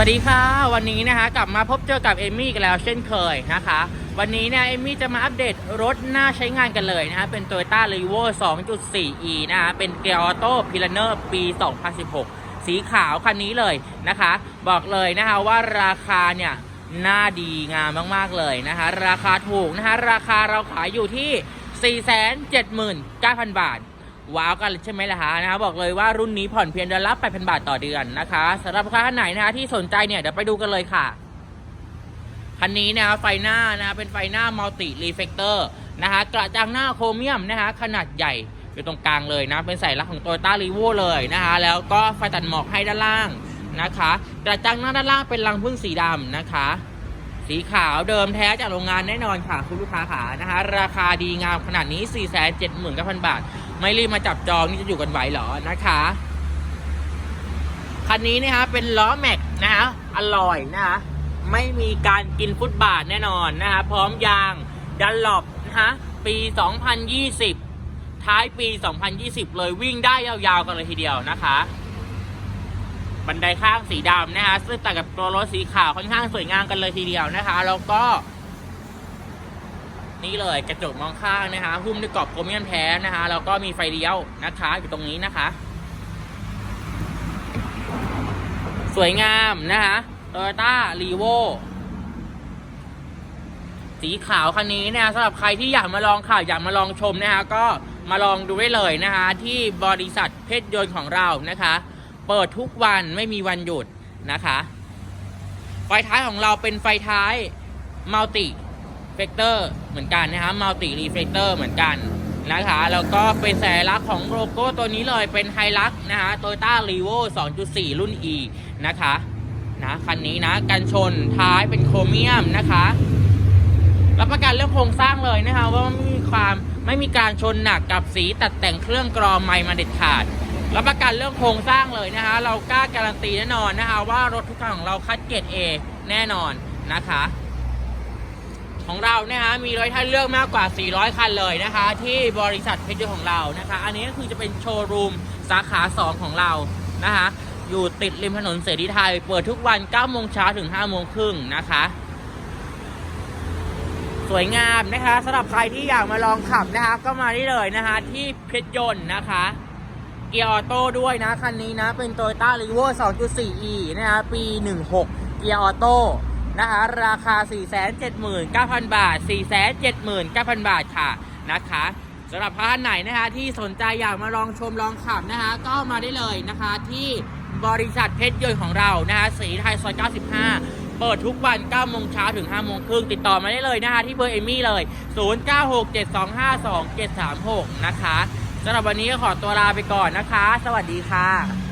สวัสดีค่ะ วันนี้นะคะกลับมาพบเจอกับเอมี่กันแล้วเช่นเคยนะคะ วันนี้เนี่ยเอมี่จะมาอัปเดตรถหน่าใช้งานกันเลยนะคะเป็น Toyota r e v o 2.4e นะคะเป็นเกียร์ออโต้พิลเนอร์ปี 2016 สีขาวคันนี้เลยนะคะ บอกเลยนะคะว่าราคาเนี่ยน่าดีงามมาก ๆ เลยนะคะ ราคาถูกนะคะ ราคาเราขายอยู่ที่ 479,000 บาท ว้าวกันใช่ไหมล่ะฮะนะคะบอกเลยว่ารุ่นนี้ผ่อนเพียงเดือนละ8,000 บาทต่อเดือนนะคะสำหรับลูกค้าท่านไหนนะคะที่สนใจเนี่ยเดี๋ยวไปดูกันเลยค่ะคันนี้นะคะไฟหน้านะเป็นไฟหน้ามัลติรีเฟกเตอร์นะคะกระจังหน้าโครเมียมนะคะขนาดใหญ่อยู่ตรงกลางเลยนะ เป็นสัญลักของ Toyota r e v o เลยนะคะแล้วก็ไฟตัดหมอกให้ด้านล่างนะคะกระจังหน้าด้านล่างเป็นรังพึ่งสีดำนะคะ สีขาวเดิมแท้จากโรงงานแน่นอนค่ะคุณลูกค้าขานะคะราคาดีงามขนาดนี้ 4 7 9 0 0 0 บาท ไม่รีบมาจับจองนี่จะอยู่กันไหวเหรอนะคะคันนี้นะคะเป็นล้อแม็กนะคะอร่อยนะคะไม่มีการกินฟุตบาทแน่นอนนะคะพร้อมยางดันหลบนะคะปี 2020 ท้ายปี 2020 เลยวิ่งได้ยาวๆกันเลยทีเดียวนะคะ บันไดข้างสีดำนะคะซึ่งต่างกับตัวรถสีขาวค่อนข้างสวยงามกันเลยทีเดียวนะคะ แล้วก็ นี่เลยกระจกมองข้างนะคะหุ้มด้วยกรอบโครเมียมแท้นะคะแล้วก็มีไฟเลี้ยวนะคะอยู่ตรงนี้นะคะ สวยงามนะคะโตโยต้ารีโวสีขาวคันนี้นะะสำหรับใครที่อยากมาลองข่าวอยากมาลองชมนะคะก็มาลองดูได้เลยนะคะที่บริษัทเพชรยนต์ของเรานะคะ เปิดทุกวันไม่มีวันหยุดนะคะ ไฟท้ายของเราเป็นไฟท้ายมัลติ ฟกเตอร์เหมือนกันนะคะมัลติรีเฟกเตอร์เหมือนกันนะคะแล้วก็เป็นสัญลักษณ์ของโลโก้ตัวนี้เลยเป็นไฮลักนะคะโตโยต้ารีโว2.4 รุ่น E นะคะนะคันนี้นะกันชนท้ายเป็นโครเมียมนะคะรับประกันเรื่องโครงสร้างเลยนะคะว่าไม่มีความไม่มีการชนหนักกับสีตัดแต่งเครื่องกรอไมค์มาเด็ดขาดรับประกันเรื่องโครงสร้างเลยนะคะ เรากล้าการันตีแน่นอนนะคะว่ารถทุกคันของเราคัดเกรด A แน่นอนนะคะ ของเรานะคะมีรถให้เลือกมากกว่า 400 คันเลยนะคะ ที่บริษัทเพชรยนต์ของเรานะคะ อันนี้ก็คือจะเป็นโชว์รูมสาขา 2 ของเรานะคะ อยู่ติดริมถนนเสรีไทย เปิดทุกวัน9โมงเช้าถึง5โมงครึ่งนะคะ สวยงามนะคะสำหรับใครที่อยากมาลองขับนะคะ ก็มาได้เลยนะคะ ที่เพชรยนต์นะคะเกียร์ออโต้ด้วยนะ คันนี้นะ เป็น Toyota r e v o 2.4e นะคะปี 16 เกียร์ออโต้ นะคะ ราคา 479,000 บาท 479,000 บาทค่ะนะคะสำหรับท่านไหนนะคะที่สนใจอยากมาลองชมลองขับนะคะก็มาได้เลยนะคะที่บริษัทเพชรยนต์ของเรานะคะสีไทยซอย 95 เปิดทุกวัน 9 โมงเช้าถึง 5 โมงครึ่งติดต่อมาได้เลยนะคะที่เบอร์เอมี่เลย 0967252736 นะคะสำหรับวันนี้ก็ขอตัวลาไปก่อนนะคะ สวัสดีค่ะ